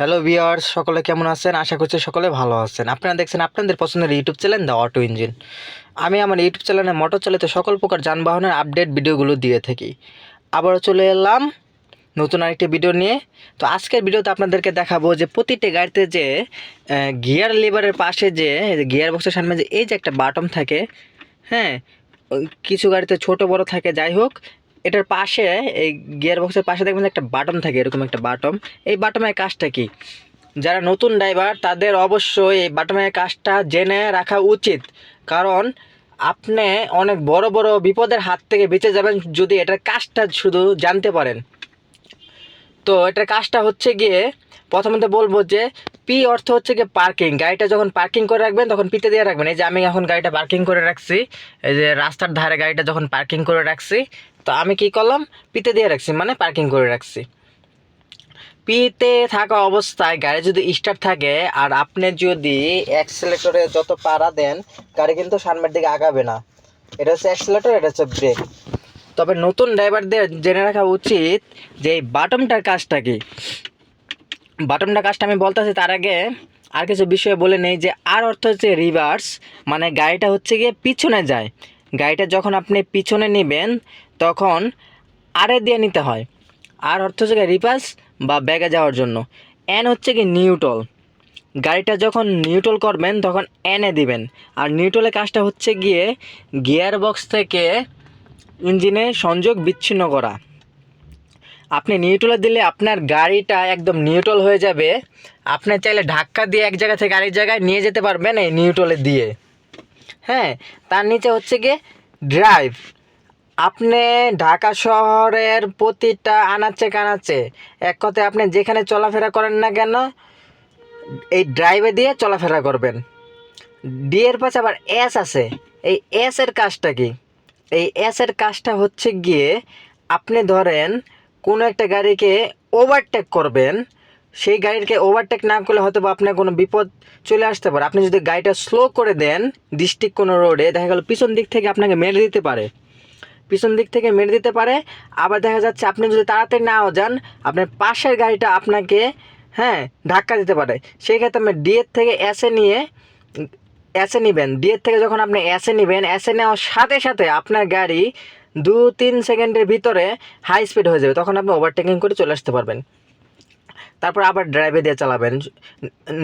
Hello viewers সকলে কেমন আছেন? আশা করছি সকলে ভালো আছেন। আপনারা দেখছেন আপনাদের পছন্দের YouTube channel the auto engine আমি আমার ইউটিউব চ্যানেলে মোটর চালিত সকল প্রকার যানবাহনের আপডেট ভিডিওগুলো দিয়ে থাকি। আবারও চলে এলাম নতুন আরেকটি ভিডিও নিয়ে। তো আজকের ভিডিওতে আপনাদেরকে দেখাবো যে প্রতিটি গাড়িতে যে গিয়ার লিভারের পাশে যে গিয়ার বক্সের সামনে যে, এই যে একটা বাটম থাকে হ্যাঁ কিছু গাড়িতে ছোট বড় থাকে, যাই হোক এটার পাশে, এই গিয়ার বক্সের পাশে দেখবেন একটা বাটন থাকে, এরকম একটা বাটম এই বাটমের কাজটা কি? যারা নতুন ড্রাইভার তাদের অবশ্যই এই বাটমের কাজটা জেনে রাখা উচিত। কারণ আপনি অনেক বড় বড় বিপদের হাত থেকে বেঁচে যাবেন যদি এটার কাজটা শুধু জানতে পারেন। তো এটার কাজটা হচ্ছে গিয়ে, প্রথমত বলব যে পি অর্থ হচ্ছে গিয়ে পার্কিং গাড়িটা যখন পার্কিং করে রাখবেন, তখন পিতে দিয়ে রাখবেন। এই যে আমি এখন গাড়িটা পার্কিং করে রাখছি, এই যে রাস্তার ধারে গাড়িটা যখন পার্কিং করে রাখছি তো আমি কি করলাম? পিতে দিয়ে রাখছি মানে পার্কিং করে রাখছি। পিতে থাকা অবস্থায় গাড়ি যদি স্টার্ট থাকে আর আপনি যদি অ্যাক্সিলেটরে যত পাড়া দেন, গাড়ি কিন্তু সামনের দিকে আগাবে না। এটা হচ্ছে অ্যাক্সিলেটর এটা হচ্ছে ব্রেক তবে নতুন ড্রাইভারদের জেনে রাখা উচিত যে এই বাটমটার কাজটা কি? বাটমটার কাজটা আমি বলতেছি তার আগে আর কিছু বিষয়ে বলে নেই যে, আর অর্থ হচ্ছে রিভার্স মানে গাড়িটা হচ্ছে গিয়ে পিছনে যায়। গাড়িটা যখন আপনি পিছনে নেবেন, তখন আরে দিয়ে নিতে হয়। আর অর্থ হচ্ছে রিভার্স বা ব্যাগে যাওয়ার জন্য। এন হচ্ছে কি নিউট্রল গাড়িটা যখন নিউট্রল করবেন, তখন এনে দিবেন। আর নিউট্রলের কাজটা হচ্ছে গিয়ে গিয়ার বক্স থেকে ইঞ্জিনে সংযোগ বিচ্ছিন্ন করা। আপনি নিউট্রলে দিলে আপনার গাড়িটা একদম নিউট্রল হয়ে যাবে। আপনি চাইলে ধাক্কা দিয়ে এক জায়গা থেকে আরেক জায়গায় নিয়ে যেতে পারবেন এই নিউট্রলে দিয়ে। হ্যাঁ তার নিচে হচ্ছে গিয়ে ড্রাইভ আপনি ঢাকা শহরের প্রতিটা আনাচে কানাচে, এক কথায় আপনি যেখানে চলাফেরা করেন না কেন, এই ড্রাইভে দিয়ে চলাফেরা করবেন। ডি এর পাশে আবার এস আছে। এই এস এর কাজটা কি? এই এস এর কাজটা হচ্ছে গিয়ে আপনি ধরেন কোনো একটা গাড়িকে ওভারটেক করবেন সেই গাড়িকে ওভারটেক না করলে হয়তো বা আপনার কোনো বিপদ চলে আসতে পারে। আপনি যদি গাড়িটা স্লো করে দেন ডিস্ট্রিক্ট কোনো রোডে দেখা গেল পিছন দিক থেকে আপনাকে মেরে দিতে পারে। পিছন দিক থেকে মেরে দিতে পারে, আবার দেখা যাচ্ছে আপনি যদি তাড়াতাড়ি নাও যান, আপনার পাশের গাড়িটা আপনাকে হ্যাঁ ধাক্কা দিতে পারে। সেই ক্ষেত্রে আপনি ডিএর থেকে এসে নিয়ে এসে নেবেন। ডিএর থেকে যখন আপনি এসে নেবেন এসে নেওয়ার সাথে সাথে আপনার গাড়ি দু তিন সেকেন্ডের ভিতরে হাই স্পিড হয়ে যাবে। তখন আপনি ওভারটেকিং করে চলে আসতে পারবেন। তারপর আবার ড্রাইভে দিয়ে চালাবেন।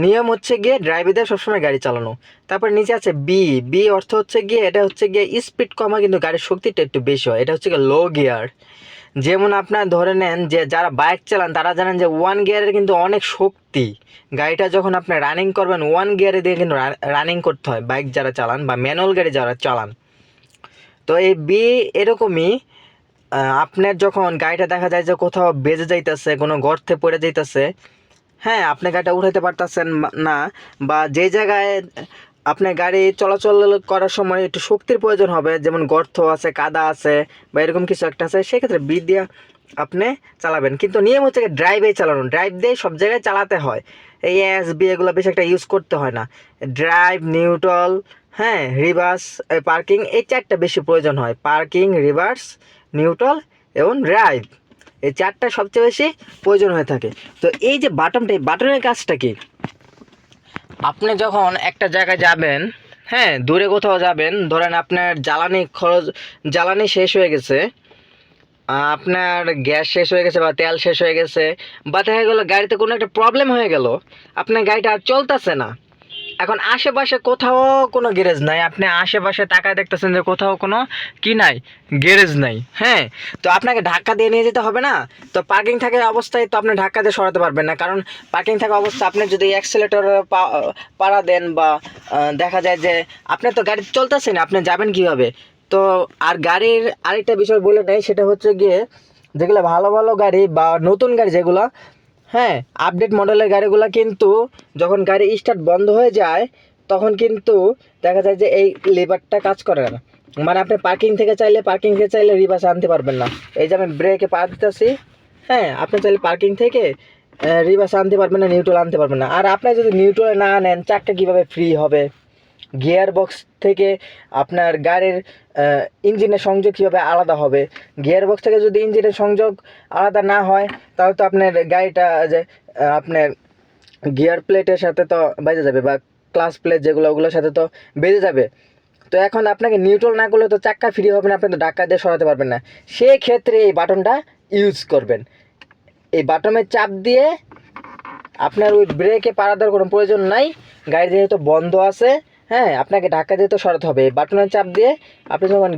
নিয়ম হচ্ছে গিয়ে ড্রাইভে দিয়ে সবসময় গাড়ি চালানো। তারপর নিচে আছে বি বি অর্থ হচ্ছে গিয়ে, এটা হচ্ছে গিয়ে স্পিড কমা, কিন্তু গাড়ির শক্তিটা একটু বেশি হয়। এটা হচ্ছে গিয়ে লো গিয়ার যেমন আপনার ধরে নেন যে, যারা বাইক চালান, তারা জানেন যে ওয়ান গিয়ারের কিন্তু অনেক শক্তি। গাড়িটা যখন আপনি রানিং করবেন ওয়ান গিয়ারে দিয়ে কিন্তু রানিং করতে হয়। বাইক যারা চালান বা ম্যানুয়াল গাড়ি যারা চালান। তো এই বি এরকমই আপনার যখন গাড়িটা দেখা যায় যে কোথাও বেজে যাইতেছে, কোনো গর্তে পড়ে যাইতেছে হ্যাঁ আপনি গাড়িটা উঠাইতে পারতেছেন না, বা যে জায়গায় আপনার গাড়ি চলাচল করার সময় একটু শক্তির প্রয়োজন হবে, যেমন গর্ত আছে, কাদা আছে, বা এরকম কিছু একটা আছে, সেক্ষেত্রে বি দিয়ে আপনি চালাবেন। কিন্তু নিয়ম হচ্ছে ড্রাইভেই চালানো ড্রাইভ দিয়ে সব জায়গায় চালাতে হয়। এই এস বি এগুলো বেশি একটা ইউজ করতে হয় না। ড্রাইভ নিউট্রাল হ্যাঁ রিভার্স পার্কিং এই চারটা বেশি প্রয়োজন হয়। পার্কিং রিভার্স নিউট্রাল এবং ড্রাইভ এই চারটা সবচেয়ে বেশি প্রয়োজন হয়ে থাকে। তো এই যে বাটনটা এই বাটনের কাজটা কি? আপনি যখন একটা জায়গায় যাবেন হ্যাঁ দূরে কোথাও যাবেন, ধরেন আপনার জ্বালানি খরচ, জ্বালানি শেষ হয়ে গেছে, আপনার গ্যাস শেষ হয়ে গেছে বা তেল শেষ হয়ে গেছে, বা দেখা গেলো গাড়িতে কোনো একটা প্রবলেম হয়ে গেল, আপনার গাড়িটা আর চলতেছে না। এখন আশেপাশে কোথাও কোনো গ্যারেজ নাই। আপনি আশেপাশে তাকায় দেখতেছেন যে কোথাও কোনো কি নাই গ্যারেজ নাই হ্যাঁ? তো আপনাকে ধাক্কা দিয়ে নিয়ে যেতে হবে না? তো পার্কিং থাকা অবস্থায় তো আপনি ধাক্কা দিয়ে সরাতে পারবেন না। কারণ পার্কিং থাকা অবস্থা, আপনি যদি অ্যাক্সিলেটর পাড়া দেন বা দেখা যায় যে আপনি তো গাড়ি চলতেছে না, আপনি যাবেন কীভাবে? তো আর গাড়ির আরেকটা বিষয় বলে নেই, সেটা হচ্ছে গিয়ে যেগুলো ভালো ভালো গাড়ি বা নতুন গাড়ি যেগুলো হ্যাঁ আপডেট মডেলের গাড়িগুলো কিন্তু যখন গাড়ি স্টার্ট বন্ধ হয়ে যায়, তখন কিন্তু দেখা যায় যে এই লেবারটা কাজ করে না। মানে আপনি পার্কিং থেকে চাইলে পার্কিং থেকে চাইলে রিভার্স আনতে পারবেন না। এই যে আমি ব্রেকে পা দিতেছি হ্যাঁ আপনি চাইলে পার্কিং থেকে রিভার্স আনতে পারবেন না নিউট্রাল আনতে পারবেন না। আর আপনি যদি নিউট্রালে না নেন চাকটা কীভাবে ফ্রি হবে? গিয়ার বক্স থেকে আপনার গাড়ির ইঞ্জিনের সংযোগ কীভাবে আলাদা হবে? গিয়ার বক্স থেকে যদি ইঞ্জিনের সংযোগ আলাদা না হয়, তাহলে তো আপনার গাড়িটা যে আপনার গিয়ার প্লেটের সাথে তো বেজে যাবে বা ক্লাস প্লেট যেগুলো, ওগুলোর সাথে তো বেজে যাবে। তো এখন আপনাকে নিউট্রাল না করলে তো চাক্কা ফ্রি হবে না, আপনি তো ডাক্কা দিয়ে সরাতে পারবেন না। সেই ক্ষেত্রে এই বাটনটা ইউজ করবেন। এই বাটনের চাপ দিয়ে আপনার ওই ব্রেকে পাড়া দেওয়ার কোনো প্রয়োজন নাই। গাড়ি যেহেতু বন্ধ আছে হ্যাঁ আপনাকে ধাক্কা দিয়ে তো সরাতে হবে। বাটনের চাপ দিয়ে আপনি যখন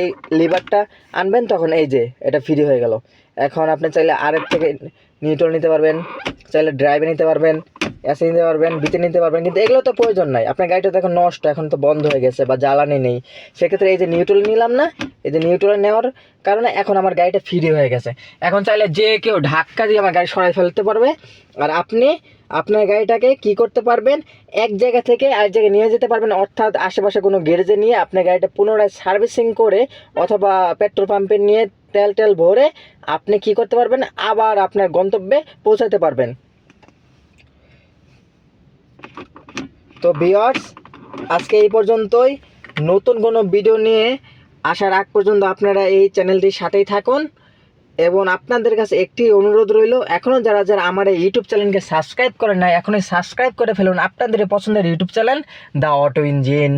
এই লিভারটা আনবেন, তখন এই যে, এটা ফ্রি হয়ে গেল। এখন আপনি চাইলে আরেক থেকে নিউট্রাল নিতে পারবেন, চাইলে ড্রাইভে নিতে পারবেন এসে নিতে পারবেন বিতে নিতে পারবেন, কিন্তু এগুলো তো প্রয়োজন নাই। আপনার গাড়িটা তো এখন নষ্ট, এখন তো বন্ধ হয়ে গেছে বা জ্বালানি নেই। সেক্ষেত্রে এই যে নিউট্রাল নিলাম না, এই যে নিউট্রাল নেওয়ার কারণে এখন আমার গাড়িটা ফ্রি হয়ে গেছে। এখন চাইলে যে কেউ ধাক্কা দিয়ে আমার গাড়ি সরাই ফেলতে পারবে, আর আপনি আপনার গাড়িটাকে কি করতে পারবেন? এক জায়গা থেকে আরেক জায়গায় নিয়ে যেতে পারবেন। অর্থাৎ আশেপাশে কোনো গ্যারেজে নিয়ে আপনার গাড়িটা পুনরায় সার্ভিসিং করে অথবা পেট্রোল পাম্পে নিয়ে তেল টেল ভরে আপনি কি করতে পারবেন? আবার আপনার গন্তব্যে পৌঁছাতে পারবেন। তো বিয়ার্স আজকে এই পর্যন্তই। নতুন কোনো ভিডিও নিয়ে আসার আগ পর্যন্ত আপনারা এই চ্যানেলটির সাথেই থাকুন। এবং আপনাদের কাছে একটি অনুরোধ রইল এখনও যারা যারা আমার এই ইউটিউব চ্যানেলকে সাবস্ক্রাইব করেন নাই, এখনই সাবস্ক্রাইব করে ফেলুন। আপনাদের পছন্দের YouTube channel the auto engine